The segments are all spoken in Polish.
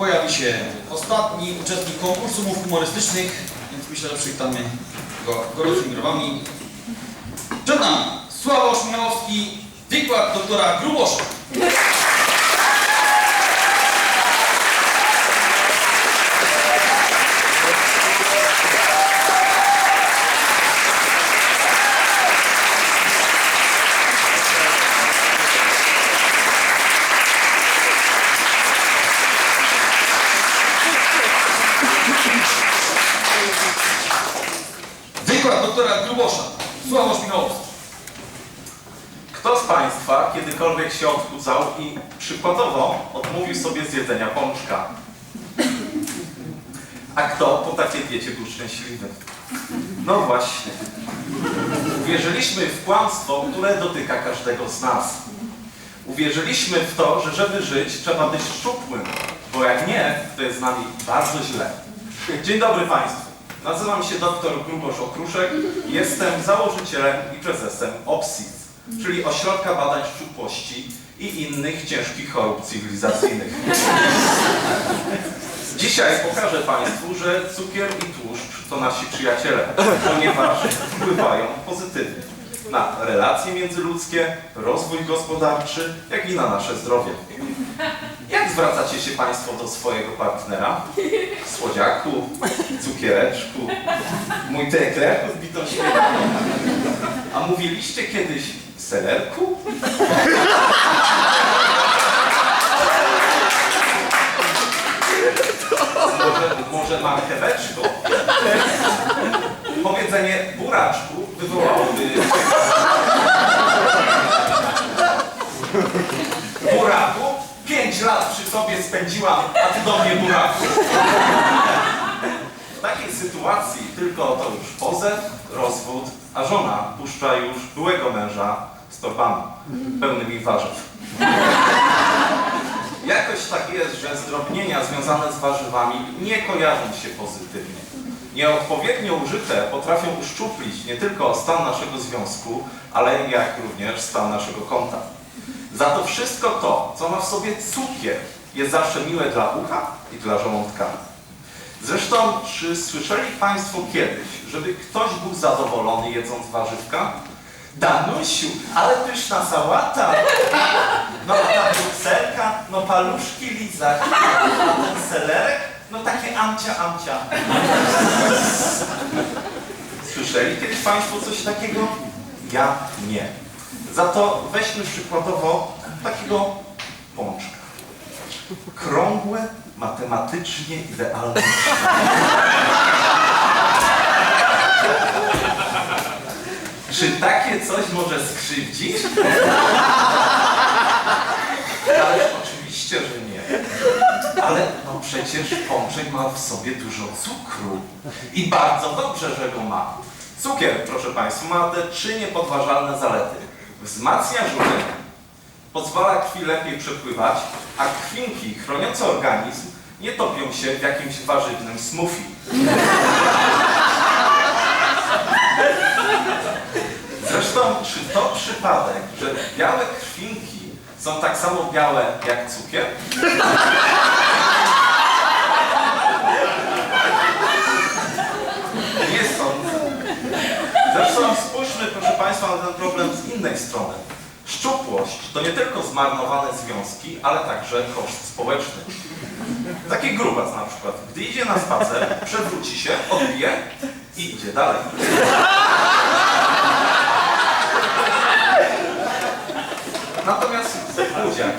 pojawi się ostatni uczestnik konkursu mów humorystycznych, więc myślę, że przywitamy go gorącymi brawami. Przed nami Sławosz Michałowski, wykład doktora Grubosza. Wykład doktora Grubosza. Sławosz Michałowski. Kto z Państwa kiedykolwiek się odchudzał i przykładowo odmówił sobie zjedzenia pączka? A kto po takiej diecie był szczęśliwy? No właśnie. Uwierzyliśmy w kłamstwo, które dotyka każdego z nas. Uwierzyliśmy w to, że żeby żyć trzeba być szczupłym, bo jak nie, to jest z nami bardzo źle. Dzień dobry Państwu. Nazywam się dr Grubosz Okruszek i jestem założycielem i prezesem OPSIS, czyli Ośrodka Badań Szczupłości i innych ciężkich chorób cywilizacyjnych. Dzisiaj pokażę Państwu, że cukier i tłuszcz to nasi przyjaciele, ponieważ wpływają pozytywnie na relacje międzyludzkie, rozwój gospodarczy, jak i na nasze zdrowie. Jak zwracacie się Państwo do swojego partnera? Słodziaku, cukiereczku, mój tekler z bitą śmietaną. A mówiliście kiedyś selerku? Może, może marcheweczko? Powiedzenie buraczku wywołałoby... spędziłam, a ty do mnie buraku. W takiej sytuacji tylko to już pozew, rozwód, a żona puszcza już byłego męża z torbami pełnymi warzyw. Jakoś tak jest, że zdrobnienia związane z warzywami nie kojarzą się pozytywnie. Nieodpowiednio użyte potrafią uszczuplić nie tylko stan naszego związku, ale jak również stan naszego konta. Za to wszystko to, co ma w sobie cukier, jest zawsze miłe dla ucha i dla żołądka. Zresztą, czy słyszeli Państwo kiedyś, żeby ktoś był zadowolony jedząc warzywka? Danusiu, ale pyszna sałata! No a ta brukselka, no paluszki lizać, a ten selerek, no takie amcia, amcia. Słyszeli kiedyś Państwo coś takiego? Ja nie. Za to weźmy przykładowo takiego pączka. Krągłe, matematycznie idealne. Czy takie coś może skrzywdzić? Ale oczywiście, że nie. Ale no przecież pączek ma w sobie dużo cukru. I bardzo dobrze, że go ma. Cukier, proszę Państwa, ma te trzy niepodważalne zalety. Wzmacnia żółtek, pozwala krwi lepiej przepływać, a krwinki chroniące organizm nie topią się w jakimś warzywnym smoothie. Zresztą, czy to przypadek, że białe krwinki są tak samo białe jak cukier? Nie sądzę. Zresztą spójrzmy, proszę Państwa, na ten problem z innej strony. Szczupłość to nie tylko zmarnowane związki, ale także koszt społeczny. Taki grubas na przykład, gdy idzie na spacer, przewróci się, odbije i idzie dalej. Natomiast buziak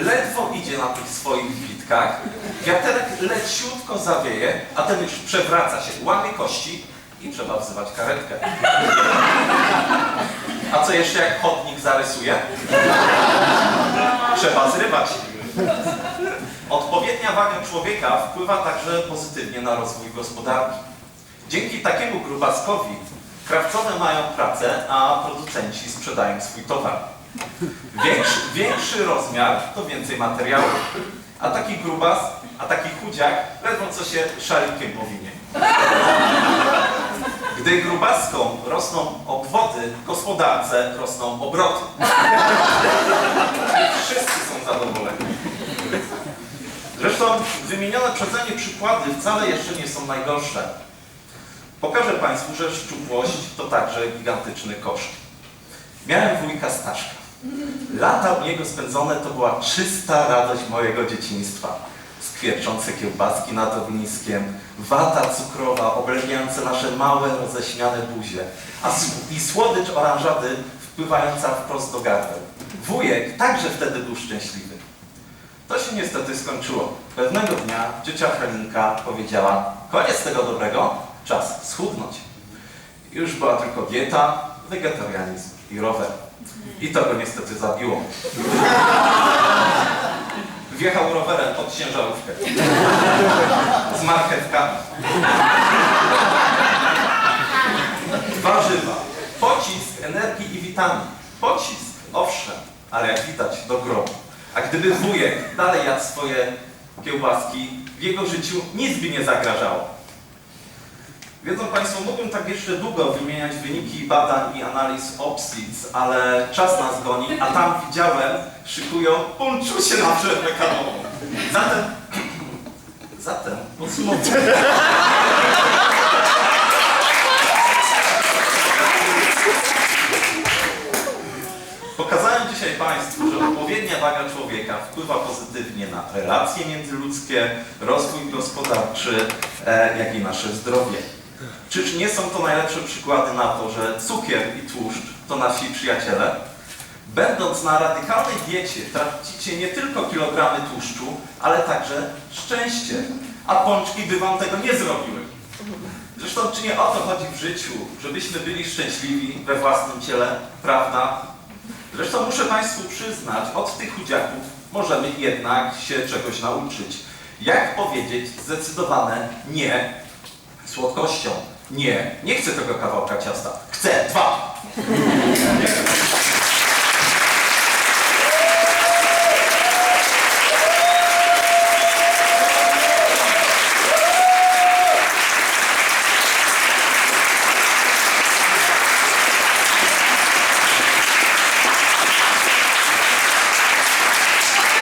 ledwo idzie na tych swoich witkach, wiaterek leciutko zawieje, a ten już przewraca się, łamie kości i trzeba wzywać karetkę. A co jeszcze jak chodnik zarysuje? Trzeba zrywać. Odpowiednia waga człowieka wpływa także pozytywnie na rozwój gospodarki. Dzięki takiemu grubaskowi krawcowe mają pracę, a producenci sprzedają swój towar. Większy, większy rozmiar to więcej materiału. A taki grubas, a taki chudziak ledwo co się szalikiem powinie. Gdy grubaskom rosną obwody, gospodarce rosną obroty. Wszyscy są zadowoleni. Zresztą wymienione przeze mnie przykłady wcale jeszcze nie są najgorsze. Pokażę Państwu, że szczupłość to także gigantyczny koszt. Miałem wujka Staszka. Lata u niego spędzone to była czysta radość mojego dzieciństwa. Skwierczące kiełbaski nad ogniskiem, wata cukrowa obleniająca nasze małe, roześmiane buzie, a i słodycz oranżady wpływająca wprost do gardeł. Wujek także wtedy był szczęśliwy. To się niestety skończyło. Pewnego dnia ciocia Helinka powiedziała, koniec tego dobrego, czas schudnąć. Już była tylko dieta, wegetarianizm i rower. I to go niestety zabiło. Wjechał rowerem pod ciężarówkę. Z marchewkami. Warzywa, pocisk energii i witamin. Pocisk, owszem, ale jak widać do grobu. A gdyby wujek dalej jadł swoje kiełbaski, w jego życiu nic by nie zagrażało. Wiedzą Państwo, mógłbym tak jeszcze długo wymieniać wyniki badań i analiz OPSIC, ale czas nas goni, a tam widziałem, szykują ponczusie na przerwę kanałową. Zatem, zatem podsumowując. Pokazałem dzisiaj Państwu, że odpowiednia waga człowieka wpływa pozytywnie na relacje międzyludzkie, rozwój gospodarczy, e, jak i nasze zdrowie. Czyż nie są to najlepsze przykłady na to, że cukier i tłuszcz to nasi przyjaciele? Będąc na radykalnej diecie, tracicie nie tylko kilogramy tłuszczu, ale także szczęście. A pączki by wam tego nie zrobiły. Zresztą czy nie o to chodzi w życiu, żebyśmy byli szczęśliwi we własnym ciele, prawda? Zresztą muszę Państwu przyznać, od tych chudziaków możemy jednak się czegoś nauczyć. Jak powiedzieć zdecydowane nie Słodkością. Nie, nie chcę tego kawałka ciasta. Chcę dwa.